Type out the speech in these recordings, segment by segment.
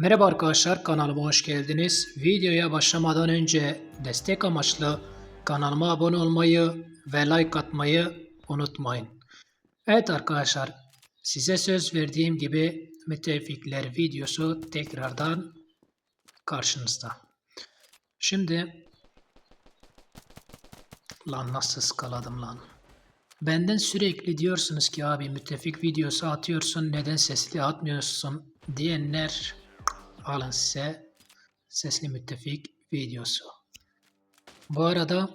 Merhaba arkadaşlar kanalıma hoş geldiniz. Videoya başlamadan önce destek amaçlı kanalıma abone olmayı ve like atmayı unutmayın. Evet arkadaşlar size söz verdiğim gibi müttefikler videosu tekrardan karşınızda. Şimdi lan nasıl ıskaladım lan. Benden sürekli diyorsunuz ki abi müttefik videosu atıyorsun neden sesli atmıyorsun diyenler alın size sesli müttefik videosu. Bu arada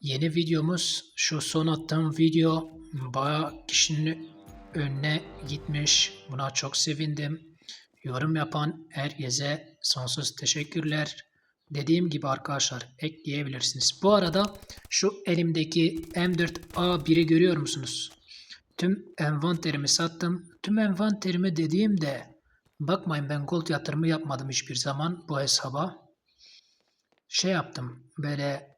yeni videomuz şu son attığım video bayağı kişinin önüne gitmiş. Buna çok sevindim. Yorum yapan herkese sonsuz teşekkürler. Dediğim gibi arkadaşlar ekleyebilirsiniz. Bu arada şu elimdeki M4A1'i görüyor musunuz? Tüm envanterimi sattım. Tüm envanterimi dediğimde bakmayın ben gold yatırımı yapmadım hiçbir zaman bu hesaba. Şey yaptım böyle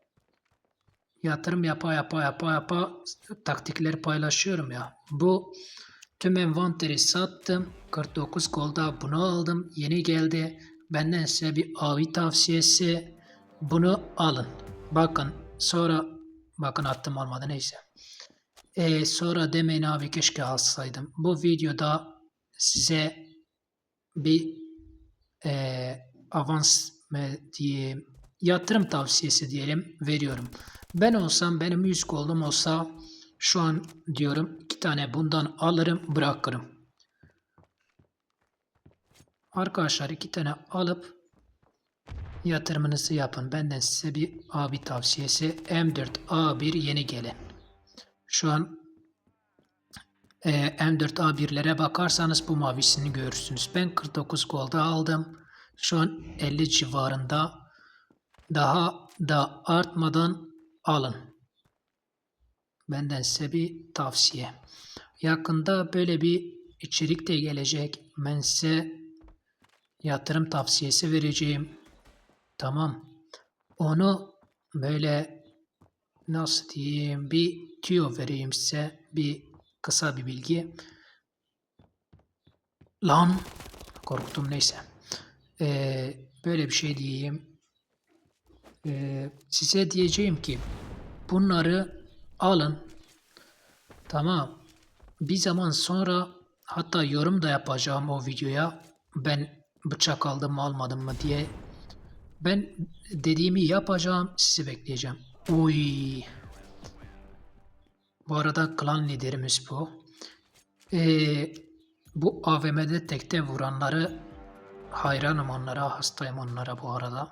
yatırım yapa yapa yapa yapa taktikleri paylaşıyorum ya. Bu tüm envanteri sattım. 49 golda bunu aldım. Yeni geldi. Benden size bir abi tavsiyesi. Bunu alın. Bakın sonra bakın attım olmadı neyse. Ee, sonra demeyin abi keşke alsaydım. Bu videoda size bir e, avans diyeyim yatırım tavsiyesi diyelim veriyorum. Ben olsam benim 100 goldum olsa şu an diyorum iki tane bundan alırım bırakırım. Arkadaşlar iki tane alıp yatırımınızı yapın. Benden size bir abi tavsiyesi M4A1 yeni gelen. Şu an e, M4A1'lere bakarsanız bu mavisini görürsünüz. Ben 49 golda aldım. Şu an 50 civarında. Daha da artmadan alın. Benden size bir tavsiye. Yakında böyle bir içerik de gelecek. Ben size yatırım tavsiyesi vereceğim. Tamam. Onu böyle nasıl diyeyim bir tüyo vereyim size. Bir kısa bir bilgi. Lan korktum neyse. Ee, böyle bir şey diyeyim. Ee, size diyeceğim ki bunları alın. Tamam. Bir zaman sonra hatta yorum da yapacağım o videoya. Ben bıçak aldım mı almadım mı diye. Ben dediğimi yapacağım. Sizi bekleyeceğim. Uy. Bu arada klan liderimiz bu. Ee, bu AVM'de tekte vuranları hayranım onlara, hastayım onlara bu arada.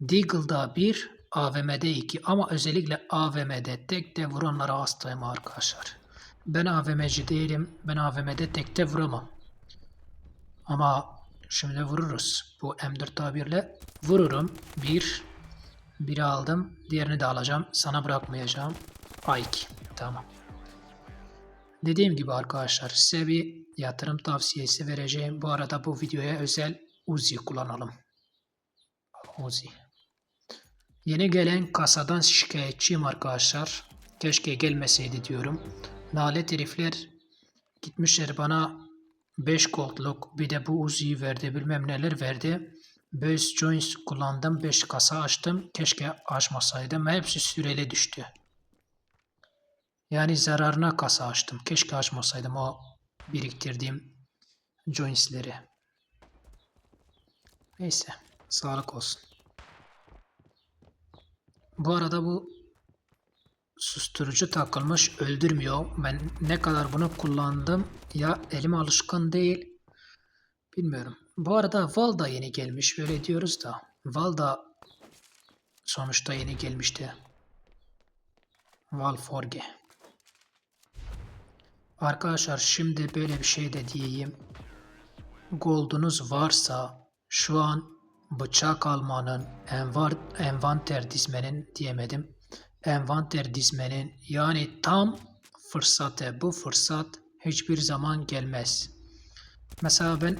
Deagle'da bir, AVM'de iki ama özellikle AVM'de tekte vuranlara hastayım arkadaşlar. Ben AVM'ci değilim. Ben AVM'de tekte vuramam. Ama şimdi vururuz. Bu M4A1 ile vururum. Bir. Biri aldım. Diğerini de alacağım. Sana bırakmayacağım. A2. Tamam. Dediğim gibi arkadaşlar size bir yatırım tavsiyesi vereceğim. Bu arada bu videoya özel Uzi kullanalım. Uzi. Yeni gelen kasadan şikayetçiyim arkadaşlar. Keşke gelmeseydi diyorum. Nalet herifler gitmişler bana 5 goldluk bir de bu Uzi'yi verdi bilmem neler verdi. Base Joints kullandım 5 kasa açtım. Keşke açmasaydım. Hepsi süreli düştü. Yani zararına kasa açtım. Keşke açmasaydım o biriktirdiğim joints'leri. Neyse. Sağlık olsun. Bu arada bu susturucu takılmış öldürmüyor. Ben ne kadar bunu kullandım ya elim alışkın değil. Bilmiyorum. Bu arada Val da yeni gelmiş. Böyle diyoruz da. Val da sonuçta yeni gelmişti. Val Forge. Arkadaşlar şimdi böyle bir şey de diyeyim. Gold'unuz varsa şu an bıçak almanın, envar, envanter dizmenin diyemedim. Envanter dizmenin yani tam fırsatı. Bu fırsat hiçbir zaman gelmez. Mesela ben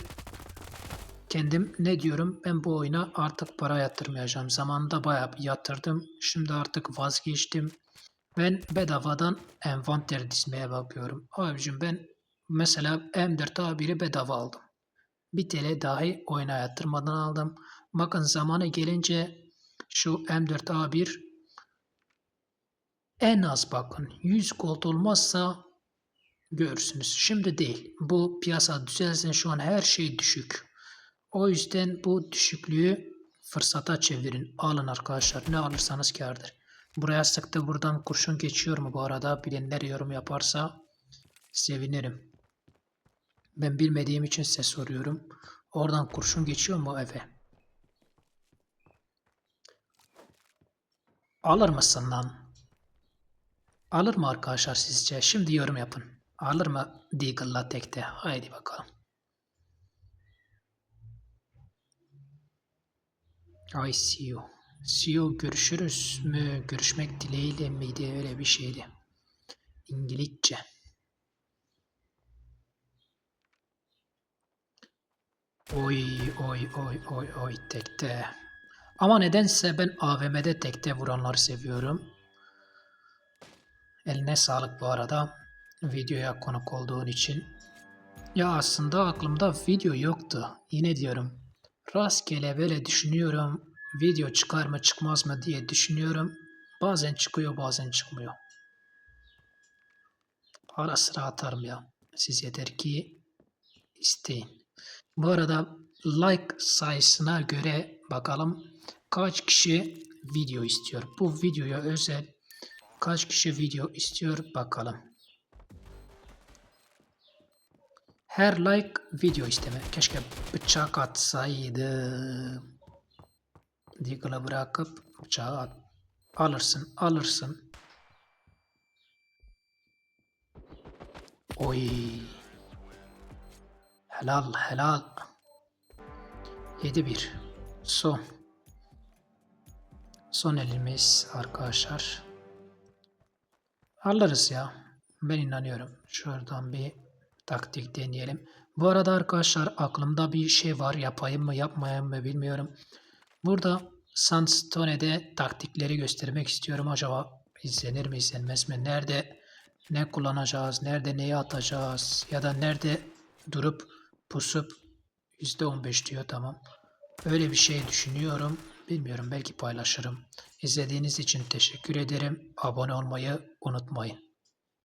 kendim ne diyorum? Ben bu oyuna artık para yatırmayacağım. Zamanında bayağı yatırdım. Şimdi artık vazgeçtim. Ben bedavadan envanter dizmeye bakıyorum. Abicim ben mesela M4A1'i bedava aldım. Bir TL dahi oyuna yatırmadan aldım. Bakın zamanı gelince şu M4A1 en az bakın 100 gold olmazsa görürsünüz. Şimdi değil. Bu piyasa düzelsin şu an her şey düşük. O yüzden bu düşüklüğü fırsata çevirin. Alın arkadaşlar. Ne alırsanız kârdır. Buraya sıktı. Buradan kurşun geçiyor mu bu arada? Bilenler yorum yaparsa sevinirim. Ben bilmediğim için size soruyorum. Oradan kurşun geçiyor mu eve? Alır mısın lan? Alır mı arkadaşlar sizce? Şimdi yorum yapın. Alır mı Deagle'la tekte? Haydi bakalım. I see you. See you görüşürüz mü? Görüşmek dileğiyle miydi? Öyle bir şeydi. İngilizce. Oy oy oy oy oy tekte. Ama nedense ben AVM'de tekte vuranları seviyorum. Eline sağlık bu arada. Videoya konuk olduğun için. Ya aslında aklımda video yoktu. Yine diyorum. Rastgele böyle düşünüyorum. Video çıkar mı çıkmaz mı diye düşünüyorum. Bazen çıkıyor bazen çıkmıyor. Ara sıra atarım ya. Siz yeter ki isteyin. Bu arada like sayısına göre bakalım kaç kişi video istiyor. Bu videoya özel kaç kişi video istiyor bakalım. Her like video isteme. Keşke bıçak atsaydım. Deagle'ı bırakıp bıçağı at. Alırsın, alırsın. Oy. Helal, helal. 7-1. Son. Son elimiz arkadaşlar. Alırız ya. Ben inanıyorum. Şuradan bir taktik deneyelim. Bu arada arkadaşlar aklımda bir şey var. Yapayım mı yapmayayım mı bilmiyorum. Burada Sandstone'de taktikleri göstermek istiyorum. Acaba izlenir mi izlenmez mi? Nerede ne kullanacağız? Nerede neyi atacağız? Ya da nerede durup pusup %15 diyor tamam. Öyle bir şey düşünüyorum. Bilmiyorum belki paylaşırım. İzlediğiniz için teşekkür ederim. Abone olmayı unutmayın.